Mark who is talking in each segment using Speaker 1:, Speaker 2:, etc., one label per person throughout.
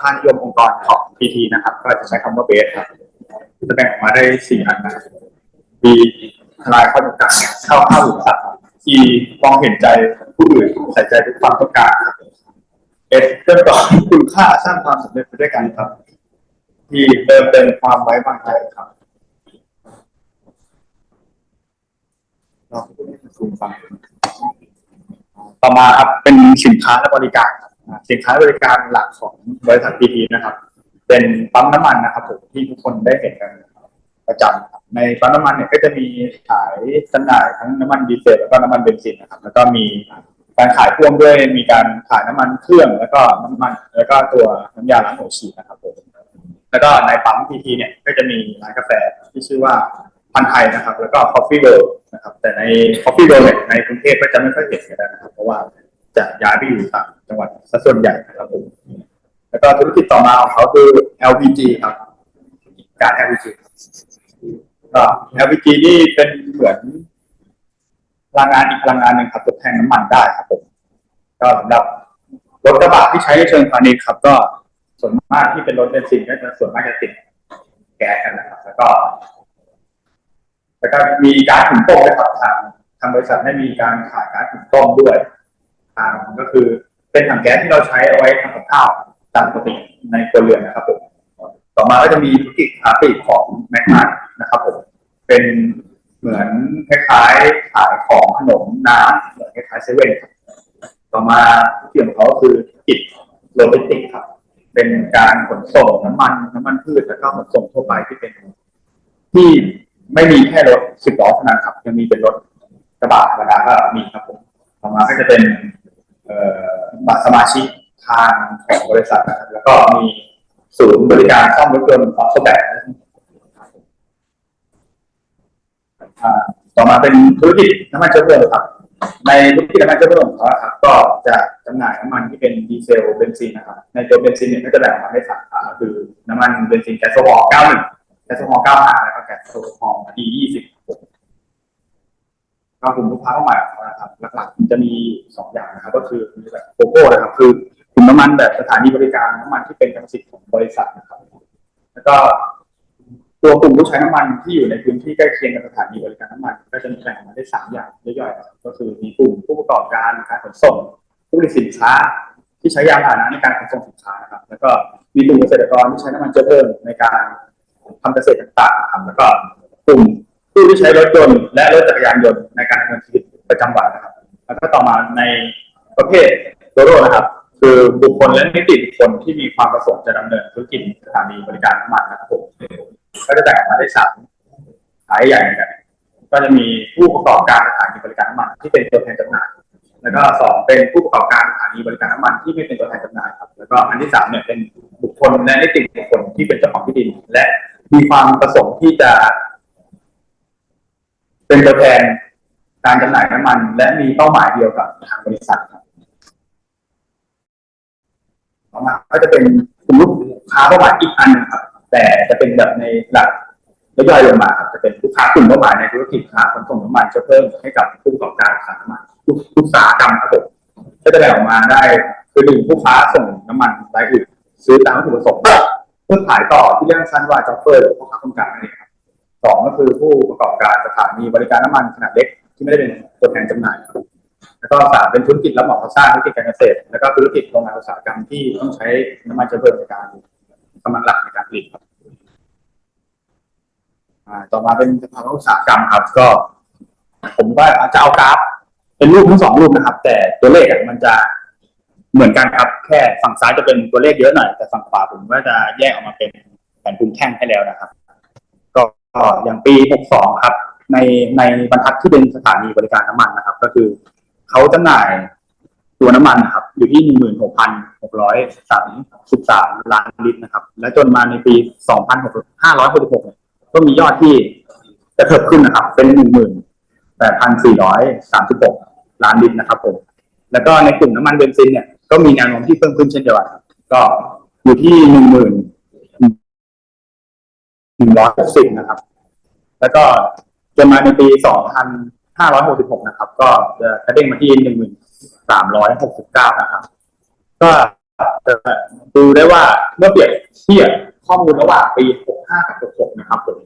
Speaker 1: ค่านิยมองค์กรของ PT นะครับ ก็จะใช้คำว่าเบสครับจะแบ่งออกมาได้สี่อันนะครับมีทลายข้อจำกัดเข้าข้าอุตสาหกรรมที่มองเห็นใจผู้อื่นใส่ใจทุกความต้องการครับเอสเริ่มต่อคุณค่าสร้างความสำเร็จไปด้วยกันครับที่เติมเต็มความไว้วางใจครับเราพูดให้คุณฟังต่อมาครับเป็นสินค้าและบริการครับ สินค้าบริการหลักของบริษัทพีทีนะครับ เป็นปั๊มน้ำมันนะครับผมที่ทุกคนได้เห็นกันประจำครับในปั๊มน้ำมันเนี่ยก็จะมีขายจำหน่ายทั้งน้ำมันดีเซลแล้วก็น้ำมันเบนซินนะครับ แล้วก็มีการขายพ่วงด้วยมีการขายน้ำมันเครื่องแล้วก็น้ำมัน แล้วก็ตัวน้ำยาล้างหัวฉีดนะครับผมแล้วก็ในปั๊มพีทีเนี่ยก็จะมีร้านกาแฟที่ชื่อว่าพันไทยนะครับ แล้วก็ Coffee World นะครับแต่ใน Coffee World เนี่ยในกรุงเทพก็จะไม่ค่อยเห็นกันนะครับ เพราะว่า จะย้ายไปอยู่ต่างจังหวัดซะส่วนใหญ่นะครับผมแล้วก็ธุรกิจต่อมาของเขาคือ LPG ครับ การ LPG ก็ LPG นี่เป็นเหมือนพลังงานอีกพลังงานหนึ่งครับทดแทนน้ำมันได้ครับผมก็สำหรับรถกระบะที่ใช้ในเชิงพาณิชย์ครับ ก็ส่วนมากที่เป็นรถเบนซินก็จะส่วนมากจะติดแก๊สกันนะครับ แล้วก็ แล้วก็มีการถุงต้มนะครับทางทางบริษัทได้มีการขายการถุงต้มด้วย ทางก็คือเป็นถังแก๊สที่เราใช้เอาไว้ทำกับข้าวตามปกติในครัวเรือนนะครับผมต่อมาก็จะมีธุรกิจค้าปลีกของแมคมานะครับผมเป็นเหมือนคล้ายๆขายของขนมน้ำเหมือนคล้ายๆเซเว่นต่อมาธุรกิจของเขาคือธุรกิจโลจิสติกส์ครับ เป็นการขนส่งน้ำมันน้ำมันพืชแล้วก็ขนส่งทั่วไปที่เป็น ที่ไม่มีแค่รถสิบล้อเท่านั้นครับยังมีเป็นรถกระบะธรรมดาก็มีครับผมต่อมาก็จะเป็น บัตรสมาชิกทางของบริษัทนะครับแล้วก็มีศูนย์บริการซ่อมรถยนต์ออโตแบกต่อมาเป็นธุรกิจน้ำมันเชื้อเพลิงครับ ในธุรกิจน้ำมันเชื้อเพลิงของเขาครับ ก็จะจำหน่ายน้ำมันที่เป็นดีเซลเบนซินนะครับ ในตัวเบนซินเนี่ยก็จะแบ่งออกมาได้สามขาคือน้ำมันเบนซินแก๊สโซฮอล์91แก๊สโซฮอล์95แล้วก็แก๊สโซฮอล์ E20 ก็กลุ่มลูกค้าเป้าหมายของเขานะครับ หลักๆจะมีสองอย่างนะครับ ก็คือมีแบบโกโก้นะครับ คือกลุ่มน้ำมันแบบสถานีบริการน้ำมันที่เป็นกรรมสิทธิ์ของบริษัทนะครับ แล้วก็ตัวกลุ่มผู้ใช้น้ำมันที่อยู่ในพื้นที่ใกล้เคียงกับสถานีบริการน้ำมัน ก็จะมีแบ่งออกมาได้สามอย่างย่อยๆก็คือมีกลุ่มผู้ประกอบการการขนส่งผู้ผลิตสินค้าที่ใช้ยานพาหนะในการขนส่งสินค้านะครับ แล้วก็มีกลุ่มเกษตรกรที่ใช้น้ำมันเชื้อเพลิงในการทำเกษตรต่างๆครับแล้วก็กลุ่ม ผู้ที่ใช้รถยนต์และรถจักรยานยนต์ในการดำเนินชีวิตประจำวันนะครับ แล้วก็ต่อมาในประเภทโดโรนะครับ คือบุคคลและนิติบุคคลที่มีความประสงค์จะดำเนินธุรกิจสถานีบริการน้ำมันนะครับผมก็จะแบ่งออกมาได้สามสายใหญ่กันก็จะมีผู้ประกอบการสถานีบริการน้ำมันที่เป็นตัวแทนจำหน่าย แล้วก็สองเป็นผู้ประกอบการสถานีบริการน้ำมันที่ไม่เป็นตัวแทนจำหน่ายครับ แล้วก็อันที่สามเนี่ยเป็นบุคคลและนิติบุคคลที่เป็นเจ้าของที่ดิน และมีความประสงค์ที่จะ เป็นตัวแทนการจำหน่ายน้ำมัน และมีเป้าหมายเดียวกับทางบริษัทครับต่อมาก็จะเป็นกลุ่มลูกค้าเป้าหมายอีกอันหนึงครับ แต่จะเป็นแบบในหลักย่อยๆลงมาครับจะเป็นลูกค้ากลุ่มเป้าหมายในธุรกิจค้าขนส่งน้ำมันจะเพิ่มให้กับผู้ประกอบการอุตสาหกรรมอุตสาหกรรมครับผมก็จะแบ่งออกมาได้คือหนึ่งผู้ค้าส่งน้ำมันรายอื่นซื้อตามวัตถุประสงค์เพื่อขายต่อที่เรียกสั้นว่าจ็อปเปอร์หรือพ่อค้าต้องการนั่นเองครับ สองก็คือผู้ประกอบการสถานีบริการน้ำมันขนาดเล็ก ที่ไม่ได้เป็นตัวแทนจำหน่ายครับแล้วก็สามเป็นธุรกิจรับเหมาก่อสร้างธุรกิจการเกษตร แล้วก็ธุรกิจโรงงานอุตสาหกรรมที่ต้องใช้น้ำมันเชื้อเพลิงในการกำลังหลักในการผลิตครับต่อมาเป็นสภาวะอุตสาหกรรมครับ ก็ ผมว่าจะเอากราฟ เป็นรูปทั้งสองรูปนะครับ แต่ตัวเลขมันจะเหมือนกันครับ แค่ฝั่งซ้ายจะเป็นตัวเลขเยอะหน่อยแต่ฝั่งขวาผมก็จะแยกออกมาเป็นแผนภูมิแท่งให้แล้วนะครับ ก็อย่างปี 62 ครับ ในในบรรทัดที่เป็นสถานีบริการน้ำมันนะครับ ก็คือเขาจำหน่ายตัวน้ำมันนะครับ อยู่ที่ 16,633 ล้านลิตรนะครับ และจนมาในปี 2,566เนี่ยก็มียอดที่กระเถิบขึ้นนะครับ เป็น 18,436 ล้านลิตรนะครับผมแล้วก็ในกลุ่มน้ำมันเบนซินเนี่ยก็มีแนวโน้มที่เพิ่มขึ้นเช่นเดียวกันก็อยู่ที่1 0 0 0 หนึ่งร้อยหกสิบนะครับ แล้วก็จนมาในปีสองพันห้าร้อยหกสิบหกนะครับ ก็จะกระเด้งมาที่หนึ่งหมื่นสามร้อยหกสิบเก้านะครับ ก็จะดูได้ว่าเมื่อเปรียบเทียบข้อมูลระหว่างปี65กับ66นะครับผม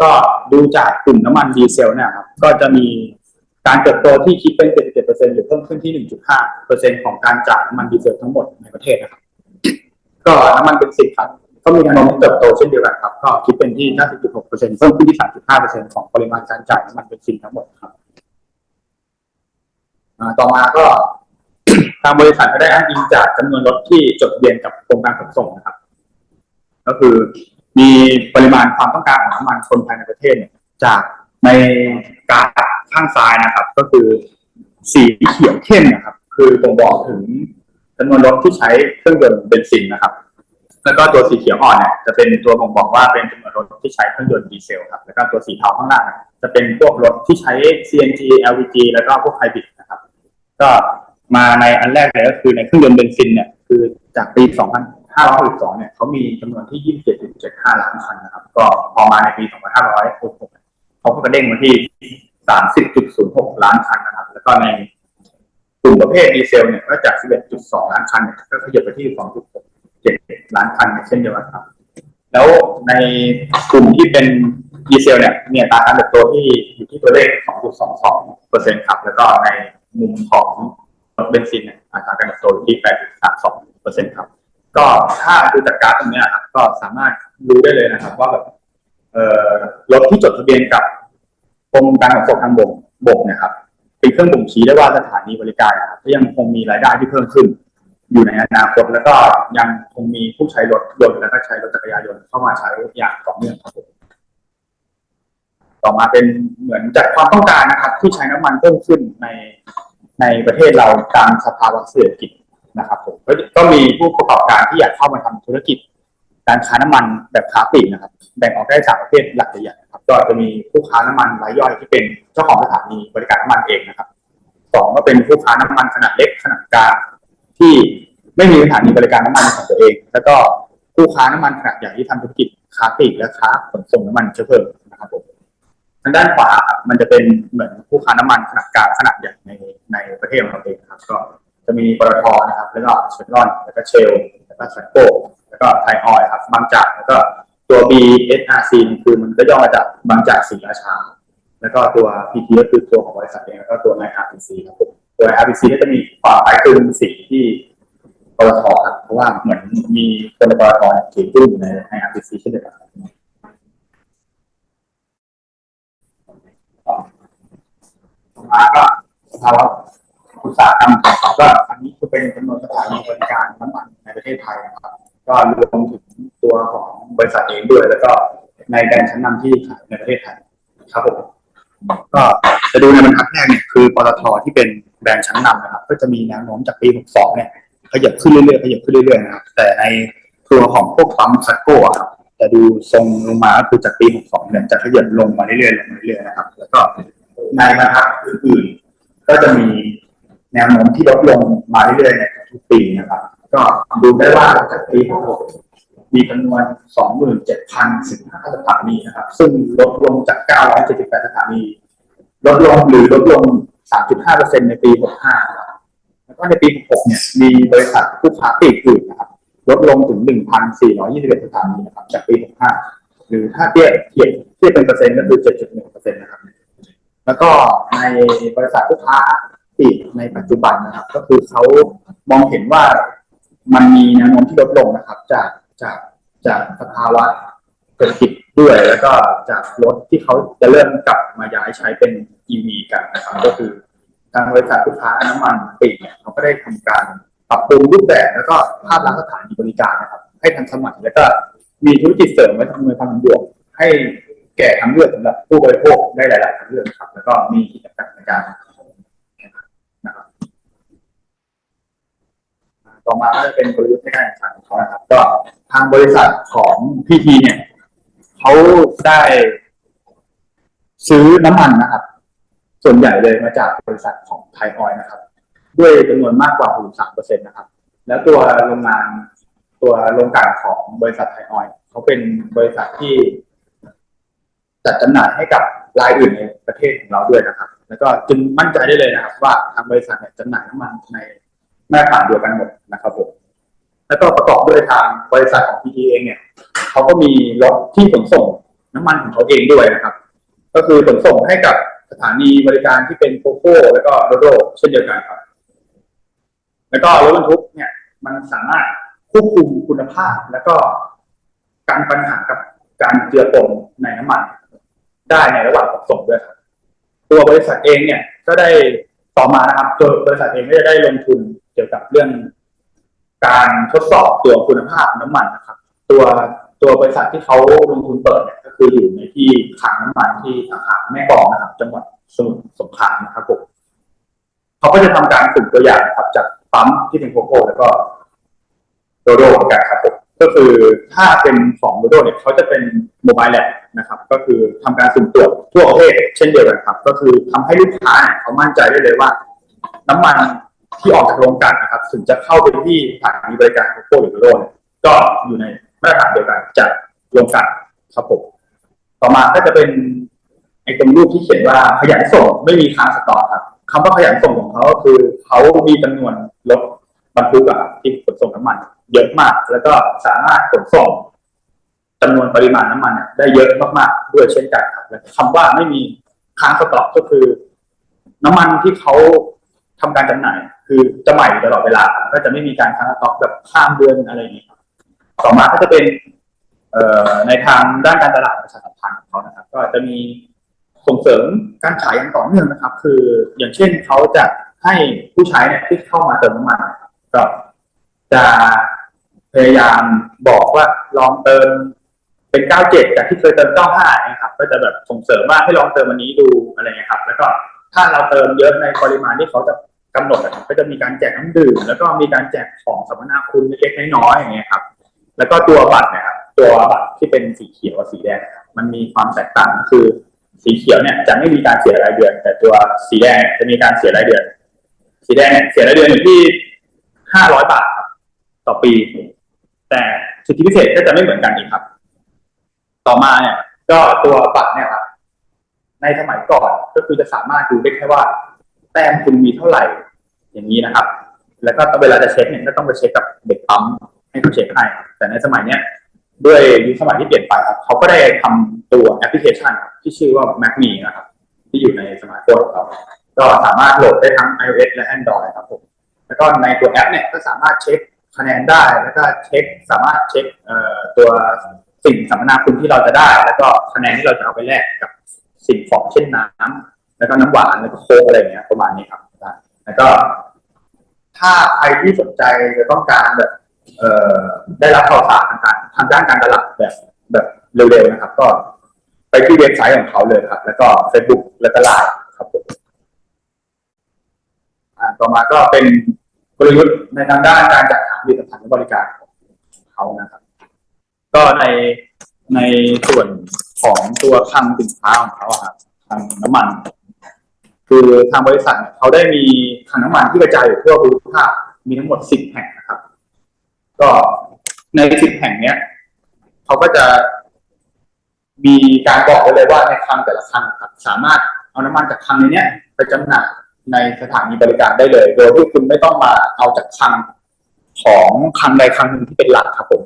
Speaker 1: ก็ดูจากกลุ่มน้ำมันดีเซลเนี่ยครับ ก็จะมีการเติบโตที่คิดเป็น 77%หรือเพิ่มขึ้นที่ 1.5%ของการจ่ายน้ำมันดีเซลทั้งหมดในประเทศนะครับ ก็น้ำมันเป็นสิบครับ ก็มีแนวโน้มเติบโตเช่นเดียวกันครับ ก็คิดเป็นที่50.6%เซ็นต์เพิ่มขึ้นที่ 3.5%ของปริมาณการจ่ายน้ำมันเบนซินทั้งหมดครับต่อมาก็ทางบริษัทก็ได้อ้างอิงจากจำนวนรถที่จดทะเบียนกับกรมการขนส่งนะครับ ก็คือมีปริมาณความต้องการของน้ำมันคนภายในประเทศเนี่ยจากในกราฟข้างซ้ายนะครับ ก็คือสีเขียวเข้มนะครับ คือบ่งบอกถึงจำนวนรถที่ใช้เครื่องยนต์เบนซินนะครับ แล้วก็ตัวสีเขียวอ่อนเนี่ยจะเป็นตัวบ่งบอกว่าเป็นจำนวนรถที่ใช้เครื่องยนต์ดีเซลครับแล้วก็ตัวสีเทาข้างล่างเนี่ยจะเป็นพวกรถที่ใช้ CNG LPG แล้วก็พวกไฮบริดนะครับ ก็มาในอันแรกเลยก็คือในเครื่องยนต์เบนซินเนี่ยคือจากปี 2562เนี่ยเขามีจำนวนที่ 27.75 ล้านคันนะครับ ก็พอมาในปี 2566เขาก็กระเด้งมาที่ 30.06 ล้านคันนะครับ แล้วก็ในกลุ่มประเภทดีเซลเนี่ยก็จาก 11.2 ล้านคันเนี่ยก็ขยับไปที่ 2.6 2.67ล้านคันเช่นเดียวกันครับ แล้วในกลุ่มที่เป็นดีเซลเนี่ยมีอัตราการเติบโตที่อยู่ที่ตัวเลข 2.22เปอร์เซ็นต์ครับ แล้วก็ในมุมของรถเบนซินเนี่ยอัตราการเติบโตอยู่ที่ 8.32เปอร์เซ็นต์ครับ ก็ถ้าดูจากกราฟตรงนี้ครับก็สามารถรู้ได้เลยนะครับ ว่าแบบเอ่อรถที่จดทะเบียนกับกรมการขนส่งทางบกบกเนะครับเป็นเครื่องบ่งชี้ได้ว่าสถานีบริการนะครับก็ยังคงมีรายได้ที่เพิ่มขึ้น อยู่ในอนาคตแล้วก็ยังคงมีผู้ใช้รถยนต์แล้วก็ใช้รถจักรยานยนต์เข้ามาใช้อย่างต่อเนื่องครับผมต่อมาเป็นเหมือนจากความต้องการนะครับ ที่ใช้น้ำมันเพิ่มขึ้นในในประเทศเราตามสภาวะเศรษฐกิจนะครับผมก็มีผู้ประกอบการที่อยากเข้ามาทำธุรกิจ การค้าน้ำมันแบบค้าปลีกนะครับ แบ่งออกได้สามประเภทหลักใหญ่ๆนะครับ ก็จะมีผู้ค้าน้ำมันรายย่อยที่เป็นเจ้าของสถานีบริการน้ำมันเองนะครับสองก็เป็นผู้ค้าน้ำมันขนาดเล็กขนาดกลาง ที่ไม่มีสถานีบริการน้ำมันของตัวเอง แล้วก็ผู้ค้าน้ำมันขนาดใหญ่ที่ทำธุรกิจค้าปลีกและค้าขนส่งน้ำมันเชื้อเพลิงนะครับผมทางด้านขวาครับมันจะเป็นเหมือนผู้ค้าน้ำมันขนาดกลางขนาดใหญ่ในในประเทศของเราเองครับ ก็จะมีปตทนะครับ แล้วก็เชฟรอน แล้วก็เชล แล้วก็ซันโกแล้วก็ไทยออยครับ บางจากแล้วก็ตัว BSRC คือมันก็ย่อมาจากบางจากศรีราชา แล้วก็ตัว PT ก็คือตัวของบริษัทเองแล้วก็ตัว IRPC ครับผม ตัว IRPC ก็จะมีความคล้ายคลึงสีที่ปตทครับเพราะว่าเหมือนมีคนปตทเนี่ยถือหุ้นอยู่ใน IRPC เช่นเดียวกันต่อมาก็สภาวะอุตสาหกรรมก็อันนี้คือเป็นจำนวนสถานีบริการน้ำมันในประเทศไทยนะครับ ก็รวมถึงตัวของบริษัทเองด้วย แล้วก็ในแบรนด์ชั้นนำที่ขายในประเทศไทยครับผมก็ จะดูในบรรทัดแรกเนี่ยคือปตทที่เป็นแบรนด์ชั้นนำนะครับ ก็จะมีแนวโน้มจากปี 62 เนี่ยขยับขึ้นเรื่อยๆขยับขึ้นเรื่อยๆนะครับ แต่ในตัวของพวกปั๊มซักโก้อะครับจะดูทรงลงมาคือจากปี 62 เนี่ยจะขยับลงมาเรื่อยๆลงมาเรื่อยๆนะครับ แล้วก็ในบรรทัดอื่นๆ ก็จะมีแนวโน้มที่ลดลงมาเรื่อยๆในทุกปีนะครับ ก็ดูได้ว่าจากปี 66มีจำนวน 27,015 สถานีนะครับ ซึ่งลดลงจาก 978 สถานี ลดลงหรือลดลง 3.5%ในปี 65นะครับแล้วก็ในปี 66 เนี่ย มีบริษัทผู้ค้าปลีกอื่นนะครับ ลดลงถึง 1,421 สถานีนะครับ จากปี 65 หรือถ้าเทียบเทียบเทียบเป็นเปอร์เซ็นต์ก็คือ 7.1%นะครับ แล้วก็ในบริษัทผู้ค้าปลีกในปัจจุบันนะครับ ก็คือเขามองเห็นว่ามันมีแนวโน้มที่ลดลงนะครับ จากจากจากสภาวะเศรษฐกิจด้วยแล้วก็จากรถที่เขาจะเริ่มกลับมาย้ายใช้เป็น EV กันนะครับก็คือทางบริษัทลูกค้าน้ำมันปีกเนี่ยเขาก็ได้ทำการปรับปรุงรูปแบบแล้วก็ภาพลักษณ์สถานีบริการนะครับ ให้ทันสมัยแล้วก็มีธุรกิจเสริมไว้ทำเงินทางบวกให้แก่ทางเลือกสำหรับผู้บริโภคได้หลายๆทางเลือกครับ แล้วก็มีกิจกรรมในการนะครับต่อมาก็จะเป็นกลยุทธ์ในการแข่งขันของเขานะครับ ก็ทางบริษัทของพีทีเนี่ยเขาได้ซื้อน้ำมันนะครับ ส่วนใหญ่เลยมาจากบริษัทของไทยออยนะครับ ด้วยจำนวนมากกว่า 63%นะครับ แล้วตัวโรงงานตัวโรงกลั่นของบริษัทไทยออยเขาเป็นบริษัทที่ จัดจำหน่ายให้กับรายอื่นในประเทศของเราด้วยนะครับ แล้วก็จึงมั่นใจได้เลยนะครับ ว่าทางบริษัทเนี่ยจำหน่ายน้ำมันในแมาตรฐานเดียวกันหมดนะครับผมแล้วก็ประกอบด้วยทางบริษัทของ PT เองเนี่ยเขาก็มีรถที่ขนส่งน้ำมันของเขาเองด้วยนะครับ ก็คือขนส่งให้กับ สถานีบริการที่เป็นโคโค่แล้วก็โรโดเช่นเดียวกันครับ แล้วก็รถบรรทุกเนี่ย มันสามารถควบคุมคุณภาพ แล้วก็การปัญหากับการเจือปนในน้ำมัน ได้ในระหว่างขนส่งด้วยครับ ตัวบริษัทเองเนี่ย ก็ได้ต่อมานะครับตัวบริษัทเองก็จะได้ลงทุนเกี่ยวกับเรื่อง การทดสอบตัวคุณภาพน้ำมันนะครับ ตัว ตัวบริษัทที่เขาลงทุนเปิดเนี่ยก็คืออยู่ในที่คลังน้ำมันที่สาขาแม่กลองนะครับ จังหวัดสมุทรสงครามนะครับผมเขาก็จะทำการฝึกตัวอย่างครับจากปั๊มที่เป็นโคโค่แล้วก็โดโดเหมือนกันครับผมก็คือถ้าเป็นของโดโดเนี่ยเขาจะเป็นโมบายแลบนะครับ ก็คือทำการสุ่มตรวจทั่วประเทศเช่นเดียวกันครับ ก็คือทำให้ลูกค้าเขามั่นใจได้เลยว่า น้ำมันที่ออกจากโรงกลั่นนะครับ ถึงจะเข้าไปที่สถานีบริการโคโค่หรือโดโดเนี่ยก็อยู่ใน มาตรฐานเดียวกันจากโรงกลั่นครับผมต่อมาก็จะเป็นไอ้ตรงรูปที่เขียนว่าขยันส่งไม่มีค้างสต็อกครับคำว่าขยันส่งของเขาก็คือเขามีจำนวนรถบรรทุกอะที่ขนส่งน้ำมัน เยอะมาก แล้วก็สามารถขนส่งจำนวนปริมาณน้ำมันได้เยอะมากๆด้วยเช่นกันครับและคำว่าไม่มีค้างสต็อกก็คือ น้ำมันที่เขาทำการจำหน่าย คือจะใหม่อยู่ตลอดเวลาก็จะไม่มีการค้างสต็อกแบบข้ามเดือนอะไรอย่างนี้ครั ต่อมาก็จะเป็นเอ่อในทางด้านการตลาดประชาสัมพันธ์ของเขานะครับ ก็จะมีส่งเสริมการขายอย่างต่อเนื่องนะครับ คืออย่างเช่นเขาจะให้ผู้ใช้เนี่ยที่เข้ามาเติมน้ำมันก็จะพยายามบอกว่าลองเติมเป็น 97 จากที่เคยเติม 95 นะครับ ก็จะแบบส่งเสริมว่าให้ลองเติมอันนี้ดูอะไรเงี้ยครับ แล้วก็ถ้าเราเติมเยอะในปริมาณที่เขาจะกำหนดนะครับก็จะมีการแจกน้ำดื่มแล้วก็มีการแจกของสัมมนาคุณเล็กๆน้อยๆอย่างเงี้ยครับ แล้วก็ตัวบัตรเนะครับตัวบัตรที่เป็นสีเขียวกับสีแดงครับมันมีความแตกต่างก็คือ สีเขียวเนี่ยจะไม่มีการเสียรายเดือน แต่ตัวสีแดงจะมีการเสียรายเดือน สีแดงเนี่ยเสียรายเดือนอยู่ที่ห้าร้อยบาทครับต่อปี แต่สิทธิพิเศษก็จะไม่เหมือนกันอีกครับ ต่อมาเนี่ยก็ตัวบัตรเนี่ยครับในสมัยก่อนก็คือจะสามารถดูได้แค่ว่า แต้มคุณมีเท่าไหร่ อย่างนี้นะครับ แล้วก็เวลาจะเช็คเนี่ยก็ต้องไปเช็คกับเด็กปั๊ม ให้เขาเช็คให้ครับแต่ในสมัยเนี้ยด้วยยุคสมัยที่เปลี่ยนไปครับเขาก็ได้ทำตัวแอปพลิเคชันที่ชื่อว่า Mac Me นะครับที่อยู่ในสมาร์ทโฟนของเราก็สามารถโหลดได้ทั้ง iOS และ Android ครับผมแล้วก็ในตัวแอปเนี่ยก็สามารถเช็คคะแนนได้แล้วก็เช็คสามารถเช็คตัวสิ่งสัมมนาคุณที่เราจะได้ แล้วก็คะแนนที่เราจะเอาไปแลกกับสิ่งของเช่นน้ำแล้วก็น้ำหวานแล้วก็โค้กอะไรอย่างเงี้ยประมาณนี้ครับแล้วก็ถ้าใครที่สนใจจะต้องการแบบ ได้รับข่าวสารทางการทางด้านการตลาดแบบแบบเร็วๆนะครับ ก็ไปที่เว็บไซต์ของเขาเลยครับ แล้วก็ Facebook แล้วก็ไลน์ครับผมต่อมาก็เป็นกลยุทธ์ในทางด้านการจัดหาผลิตภัณฑ์และบริการของเขานะครับ ก็ในในส่วนของตัวคลังสินค้าของเขาครับคลังน้ำมัน คือทางบริษัทเขาได้มีคลังน้ำมันที่กระจายอยู่ทั่วภูมิภาคมีทั้งหมด10แห่ง ก็ใน10แห่งเนี้ยเขาก็จะมีการบอกไว้เลยว่าในคลังแต่ละคลังครับสามารถเอาน้ำมันจากคลังในเนี้ยไปจำหน่ายในสถานีบริการได้เลย โดยที่คุณไม่ต้องมาเอาจากคลังของคลังใดคลังหนึ่งที่เป็นหลักครับผม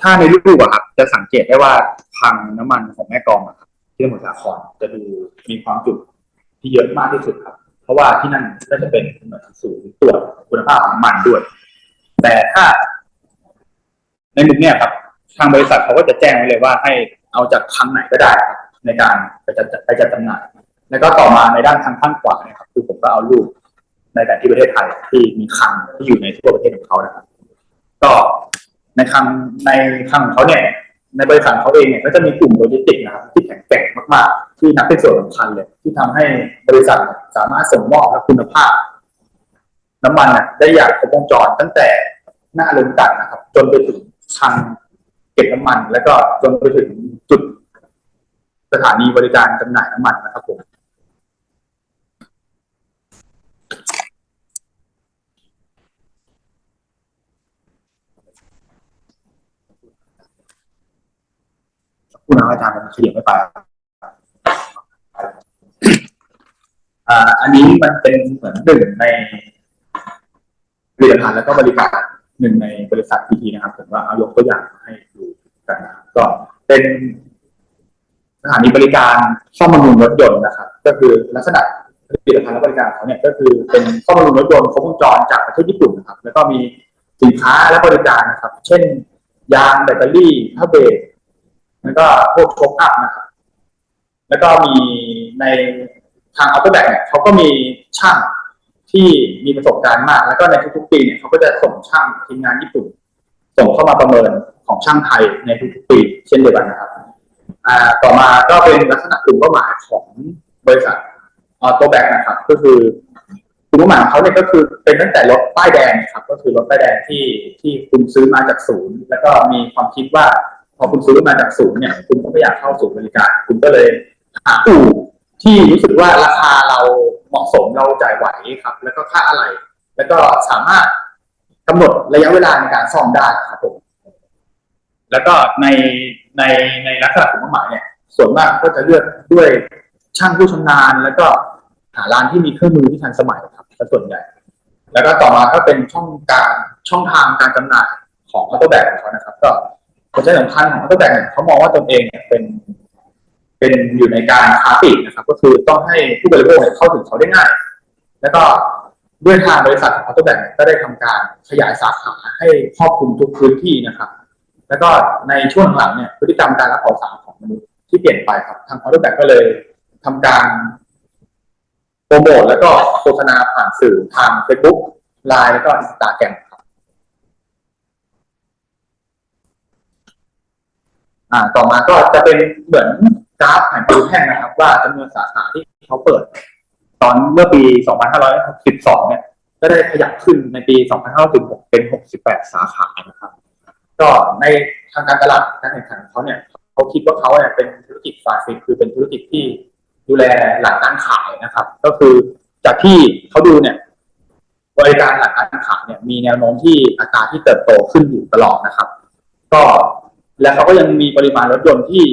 Speaker 1: ถ้าในรูปอะครับจะสังเกตได้ว่าคลังน้ำมันของแม่กองอะครับที่สมุทรสาครจะดูมีความจุที่เยอะมากที่สุดครับ เพราะว่าที่นั่นก็จะเป็นเหมือนศูนย์ตรวจคุณภาพของน้ำมันด้วย แต่ถ้า ในมุมเนี้ยครับ ทางบริษัทเขาก็จะแจ้งไว้เลยว่าให้เอาจากคลังไหนก็ได้ครับในการไปจัดไปจัดจำหน่ายแล้วก็ต่อมาในด้านทางข้างขวาเนี่ยครับคือผมก็เอารูปในแต่ที่ประเทศไทยที่มีคังที่อยู่ในทั่วประเทศของเขานะครับ ก็ในคังในคังของเขาเนี่ยในบริษัทเขาเองเนี่ยก็จะมีกลุ่มโลจิสติกส์นะครับที่แข็งแกร่งมากๆ ที่นับเป็นส่วนสำคัญเลย ที่ทำให้บริษัทสามารถส่งมอบและคุณภาพ น้ำมันน่ะได้อย่างครบวงจรตั้งแต่หน้าเรือนกลั่นนะครับ จนไปถึง คลังเก็บน้ำมัน แล้วก็จนไปถึงจุดสถานีบริการจำหน่ายน้ำมันนะครับผมผู้นำอาจารย์มันเขียนไม่ไปอ่าอันนี้มันเป็นเหมือนหนึ่งในผลิตภัณฑ์แล้วก็บริการ หนึ่งในบริษัทพีทีนะครับผมว่าเอายกตัวอย่างมาให้ดูกันนะครับก็เป็นสถานีบริการซ่อมบำรุงรถยนต์นะครับ ก็คือลักษณะผลิตภัณฑ์และบริการของเขาเนี่ยก็คือเป็นซ่อมบำรุงรถยนต์ครบวงจรจากประเทศญี่ปุ่นนะครับ แล้วก็มีสินค้าและบริการนะครับ เช่น ยางแบตเตอรี่ผ้าเบรกแล้วก็พวกโชคอัพนะครับ แล้วก็มีในทางอัลโตแบกเนี่ยเขาก็มีช่าง ที่มีประสบการณ์มาก แล้วก็ในทุกๆปีเนี่ยเขาก็จะส่งช่างทีมงานญี่ปุ่น ส่งเข้ามาประเมินของช่างไทยในทุกๆปี เช่นเดียวกันนะครับอ่าต่อมาก็เป็นลักษณะกลุ่มเป้าหมายของบริษัทออโตแบกนะครับ ก็คือกลุ่มเป้าหมายของเขาเนี่ยก็คือเป็นตั้งแต่รถป้ายแดงครับ ก็คือรถป้ายแดงที่ที่คุณซื้อมาจากศูนย์ แล้วก็มีความคิดว่าพอคุณซื้อมาจากศูนย์เนี่ย คุณก็ไม่อยากเข้าศูนย์บริการ คุณก็เลยหาอู่ที่รู้สึกว่าราคาเรา เหมาะสมเราจ่ายไหวครับ แล้วก็ค่าอะไร แล้วก็สามารถกำหนดระยะเวลาในการซ่อมได้ครับผมแล้วก็ในในในลักษณะของเป้าหมายเนี่ย ส่วนมากก็จะเลือกด้วยช่างผู้ชำนาญ แล้วก็หาร้านที่มีเครื่องมือที่ทันสมัยครับส่วนใหญ่ แล้วก็ต่อมาก็เป็นช่องการช่องทางการจำหน่ายของออโตแบกของเขานะครับ ก็หัวใจสำคัญของออโตแบกเนี่ยเขามองว่าตนเองเนี่ยเป็น เป็นอยู่ในการค้าปลีกนะครับ ก็คือต้องให้ผู้บริโภคเข้าถึงเขาได้ง่าย แล้วก็ด้วยทางบริษัทของออโตแบกก็ได้ทำการขยายสาขาให้ครอบคลุมทุกพื้นที่นะครับ แล้วก็ในช่วงหลังเนี่ยพฤติกรรมการรับข่าวสารของมนุษย์ที่เปลี่ยนไปครับทางออโตแบกก็เลยทำการโปรโมทแล้วก็โฆษณาผ่านสื่อทาง Facebook ไลน์แล้วก็อินสตาแกรมครับอ่าต่อมาก็จะเป็นเหมือน กราฟแผนภูแท่งนะครับว่าจำนวนสาขาที่เขาเปิด ตอนเมื่อปี 2562 เนี่ย ก็ได้ขยับขึ้นในปี 2516เป็น 68 สาขานะครับ ก็ในทางการตลาดการแข่งขันของเขาเนี่ยเขาคิดว่าเขาเนี่ยเป็นธุรกิจฟาสต์ฟู้ดคือเป็นธุรกิจที่ดูแลหลังการขายนะครับ ก็คือจากที่เขาดูเนี่ยบริการหลังการขายเนี่ยมีแนวโน้มที่อัตราที่เติบโตขึ้นอยู่ตลอดนะครับ ก็และเขาก็ยังมีปริมาณรถยนต์ที่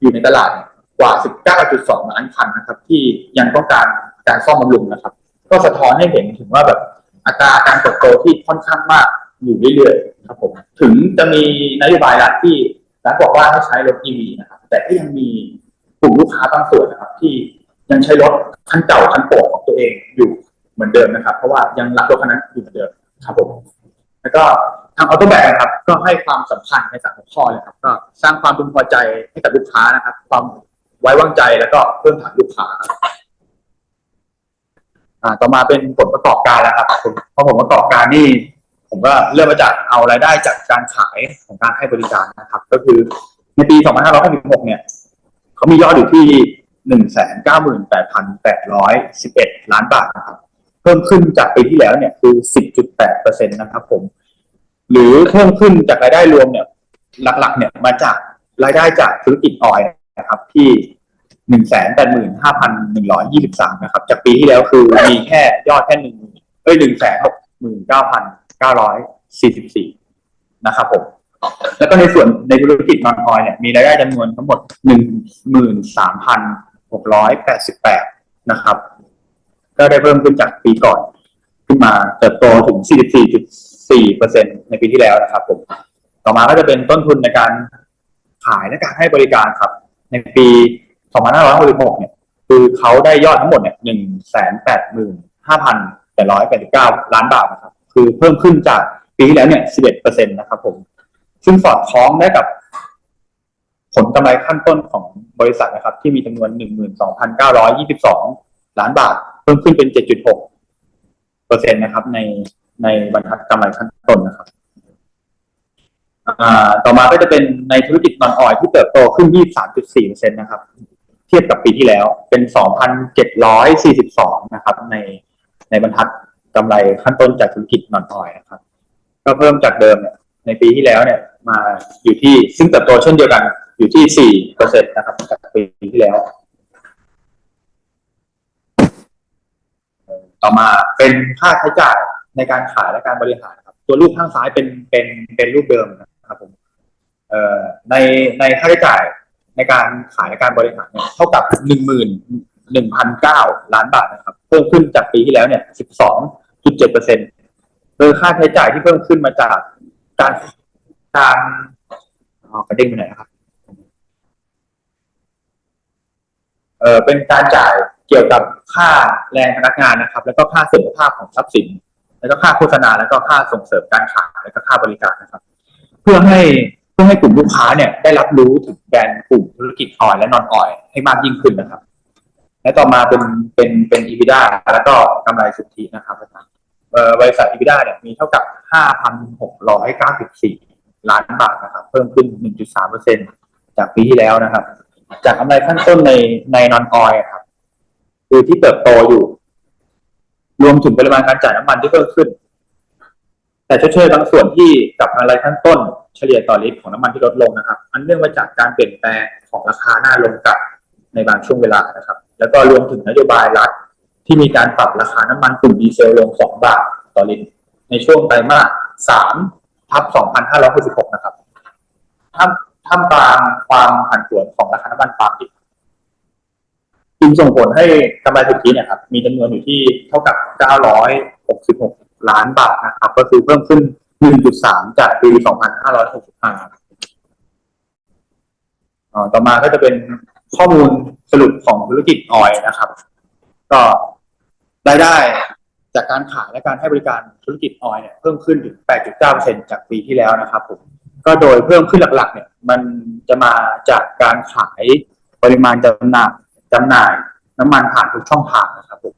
Speaker 1: อยู่ในตลาดเกว่า 19.2 ล้านคันนะครับ ที่ยังต้องการการซ่อมบำรุงนะครับ ก็สะท้อนให้เห็นถึงว่าแบบอัตราการเติบโตที่ค่อนข้างมากอยู่เรื่อยๆครับผมถึงจะมีนโยบายรัฐที่รัฐบอกว่าให้ใช้รถ EV นะครับ แต่ก็ยังมีกลุ่มลูกค้าบางส่วนนะครับ ที่ยังใช้รถคันเก่าคันโปรดของตัวเองอยู่เหมือนเดิมนะครับ เพราะว่ายังรักรถคันนั้นอยู่เหมือนเดิมครับผมแล้วก็ทางออโตแบกนะครับ ก็ให้ความสำคัญในสามหัวข้อเลยครับ ก็สร้างความพึงพอใจให้กับลูกค้านะครับ ความ ไว้วางใจแล้วก็เพิ่มฐานลูกค้าอ่า ต่อมาเป็นผลประกอบการแล้วครับผมพอผลประกอบการนี่ผมก็เริ่มมาจากเอารายได้จากการขายของการให้บริการนะครับ ก็คือในปี 2566 เนี่ยเขามียอดอยู่ที่ 198,811 ล้านบาทนะครับ เพิ่มขึ้นจากปีที่แล้วเนี่ยคือ 10.8%นะครับผม หรือเพิ่มขึ้นจากรายได้รวมเนี่ย หลักๆ เนี่ยมาจากรายได้จากธุรกิจออยะครับที่หนึ่งแสนแปดหมื่นห้าพันหนึ่งร้อยยี่สิบสามนะครับ จากปีที่แล้วคือมีแค่ยอดแค่หนึ่งเอ้ยหนึ่งแสนหกหมื่นเก้าพันเก้าร้อยสี่สิบสี่นะครับผม แล้วก็ในส่วนในธุรกิจนอนคอยเนี่ยมีรายได้จำนวนทั้งหมดหนึ่งหมื่นสามพันหกร้อยแปดสิบแปดนะครับ ก็ได้เพิ่มขึ้นจากปีก่อน ขึ้นมาเติบโตถึงสี่สิบสี่จุดสี่เปอร์เซ็นตในปีที่แล้วนะครับผม ต่อมาก็จะเป็นต้นทุนในการขายและการให้บริการครับ ในปี 2566เนี่ยคือเขาได้ยอดทั้งหมดเนี่ย185,889 ล้านบาทนะครับ คือเพิ่มขึ้นจากปีที่แล้วเนี่ย 11%นะครับผม ซึ่งสอดคล้องได้กับผลกำไรขั้นต้นของบริษัทนะครับ ที่มีจำนวน 12,922 ล้านบาท เพิ่มขึ้นเป็น 7.6เปอร์เซ็นต์นะครับ ในในบรรทัดกำไรขั้นต้นนะครับ ต่อมาก็จะเป็นในธุรกิจนอนออยที่เติบโตขึ้น 23.4เปอร์เซ็นต์นะครับ เทียบกับปีที่แล้วเป็น 2,742 นะครับ ในในบรรทัดกำไรขั้นต้นจากธุรกิจนอนออยนะครับ ก็เพิ่มจากเดิมเนี่ยในปีที่แล้วเนี่ย มาอยู่ที่ซึ่งเติบโตเช่นเดียวกันอยู่ที่4เปอร์เซ็นต์นะครับจากปีที่แล้ว ต่อมาเป็นค่าใช้จ่ายในการขายและการบริหารครับ ตัวรูปข้างซ้ายเป็นเป็นเป็นรูปเดิมนะ ครับผมในในค่าใช้จ่ายในการขายและการบริหารเนี่ยเท่ากับหนึ่งหมื่นหนึ่งพันเก้าล้านบาทนะครับ เพิ่มขึ้นจากปีที่แล้วเนี่ยสิบสองจุดเจ็ดเปอร์เซ็นโดยค่าใช้จ่ายที่เพิ่มขึ้นมาจากการการอ๋อกระเด้งไปไหนนะครับเออเป็นการจ่ายเกี่ยวกับค่าแรงพนักงานนะครับ แล้วก็ค่าเสริมภาพของทรัพย์สิน แล้วก็ค่าโฆษณาแล้วก็ค่าส่งเสริมการขายแล้วก็ค่าบริการนะครับ เพื่อให้เพื่อให้กลุ่มลูกค้าเนี่ยได้รับรู้ถึงแบรนด์กลุ่มธุรกิจออยและนอนออยให้มากยิ่งขึ้นนะครับ และต่อมาเป็นเป็นเป็น EBITDA แล้วก็กำไรสุทธินะครับอาจารย์บริษัท EBITDA เนี่ยมีเท่ากับ 5,694 ล้านบาทนะครับ เพิ่มขึ้น 1.3%จากปีที่แล้วนะครับ จากกำไรขั้นต้นในในนอนออยครับคือที่เติบโตอยู่ รวมถึงปริมาณการจ่ายน้ำมันที่เพิ่มขึ้น แต่ชดเชยบางส่วนที่กับกำไรขั้นต้นเฉลี่ยต่อลิตรของน้ำมันที่ลดลงนะครับ อันเนื่องมาจากการเปลี่ยนแปลงของราคาหน้าลงกับในบางช่วงเวลานะครับ แล้วก็รวมถึงนโยบายรัฐที่มีการปรับราคาน้ำมันกลุ่มดีเซลลง 2 บาทต่อลิตรในช่วงไตรมาส3ทับ 2,566 นะครับท่ามท่ามกลางความผันผวนของราคาน้ำมันปาล์มดิบจึงส่งผลให้กำไรสุทธิเนี่ยครับมีจำนวนอยู่ที่เท่ากับ 966 ล้านบาทนะครับ ก็คือเพิ่มขึ้น 1.3 จากปี 2565อ่าต่อมาก็จะเป็นข้อมูลสรุปของธุรกิจออยนะครับ ก็รายได้จากการขายและการให้บริการธุรกิจออยเนี่ยเพิ่มขึ้นถึง 8.9%จากปีที่แล้วนะครับผมก็โดยเพิ่มขึ้นหลักๆ เนี่ย มันจะมาจากการขายปริมาณจำหน่ายจำหน่ายน้ำมันผ่านทุกช่องทางนะครับผม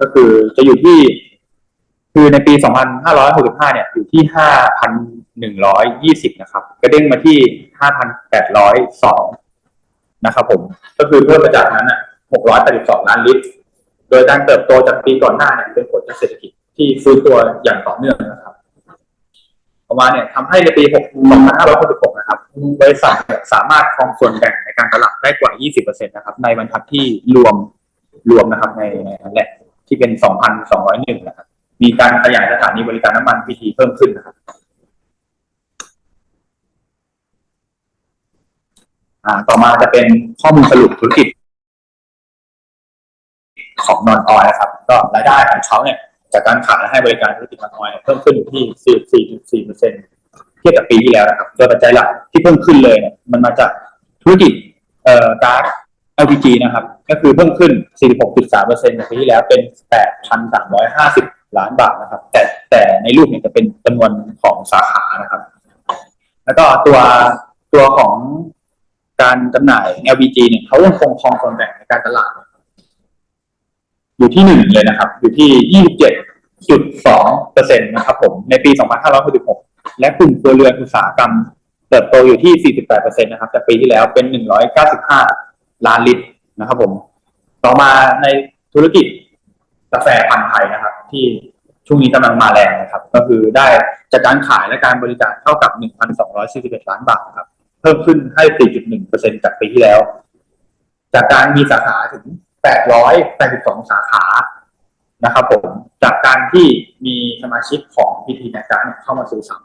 Speaker 1: ก็คือจะอยู่ที่ คือในปี 2565 เนี่ยอยู่ที่ 5,120 นะครับก็เด้งมาที่ 5,802 นะครับผม ก็คือเพิ่มมาจากนั้นอะ682 ล้านลิตร โดยการเติบโตจากปีก่อนหน้าเนี่ยเป็นผลจากเศรษฐกิจที่ฟื้นตัวอย่างต่อเนื่องนะครับออกมาเนี่ยทำให้ในปี 2566 นะครับ บริษัทสามารถครองส่วนแบ่งในการตลาดได้กว่า 20%นะครับ ในบรรทัดที่รวมรวมนะครับในในนั้นแหละที่เป็น 2,201 นะครับ มีการขยายสถานีบริการน้ำมันพีทีเพิ่มขึ้นนะครับอ่าต่อมาจะเป็นข้อมูลสรุปธุรกิจ ของนอนออยนะครับ ก็รายได้ของเขาเนี่ย จากการขายและให้บริการธุรกิจนอนออยเพิ่มขึ้นอยู่ที่ 44.4%เทียบกับปีที่แล้วนะครับ โดยปัจจัยหลักที่เพิ่มขึ้นเลยเนี่ยมันมาจากธุรกิจเอ่อก๊าซ LPG นะครับ ก็คือเพิ่มขึ้น 46.3%จากปีที่แล้วเป็น 8,350 ล้านบาทนะครับ แต่แต่ในรูปเนี่ยจะเป็นจำนวนของสาขานะครับ แล้วก็ตัวตัวของการจำหน่าย LPG เนี่ยเขายังคงครองส่วนแบ่งในการตลาด อยู่ที่หนึ่งเลยนะครับ อยู่ที่27.2เจ็ดจุดสองเปอร์เซ็นต์นะครับ ผมในปี2566และกลุ่มครัวเรือนอุตสาหกรรมเติบโตอยู่ที่ 48เปอร์เซ็นต์นะครับจากปีที่แล้วเป็น 195 ล้านลิตรนะครับผม ต่อมาในธุรกิจกาแฟพันธุ์ไทยนะครับ ที่ช่วงนี้กำลังมาแรงนะครับ ก็คือได้จากการขายและการบริจาคเท่ากับ 1,241 ล้านบาทนะครับ เพิ่มขึ้นให้ 4.1%จากปีที่แล้ว จากการมีสาขาถึง 882 สาขานะครับผม จากการที่มีสมาชิกของพีทีแนการเข้ามาซื้อซ้